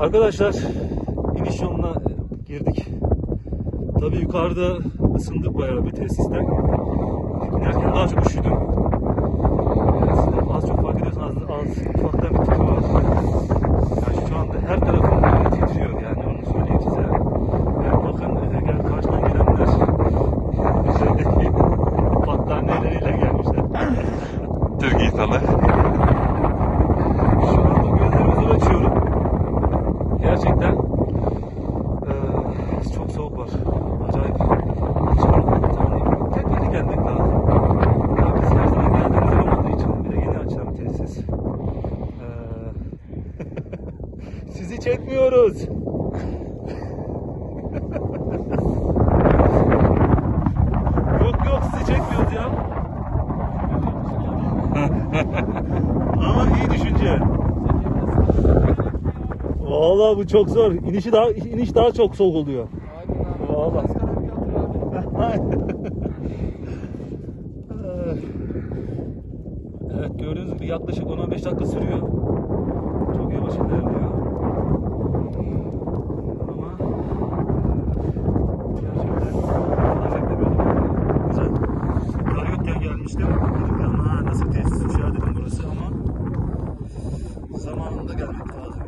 Arkadaşlar iniş yoluna girdik. Tabii yukarıda ısındık bayağı bir tesisten. İnerken daha çok üşüdüm. Az çok fark ediyorsanız az, az ufaktan bir tipi var. Yani şu anda her tarafım böyle titriyor yani onu söyleyeyim size. Yani bakın gel karşıdan gelenler üzerindeki battaniyeleriyle gelmişler. Türk insanı. Şu anda gözlerimi zor açıyorum. Gerçekten eee, çok soğuk var. Acayip. Hiç yani tedbirli gelmek lazım. Ya biz her bir de yeni açılan tesis. Eee, sizi çekmiyoruz. yok yok sizi çekmiyoruz ya. Ama iyi düşünce. Valla bu çok zor. İnişi daha iniş daha çok soğuk oluyor. Aynen abi. Valla. evet gördüğünüz gibi yaklaşık 10-15 dakika sürüyor. Çok yavaş ilerliyor. Ama gerçekten ben beklemiyordum. Güzel. Kar yokken gelmiştim. Dedim ki ama nasıl tesismiş ya dedim burası ama zamanında gelmek lazım.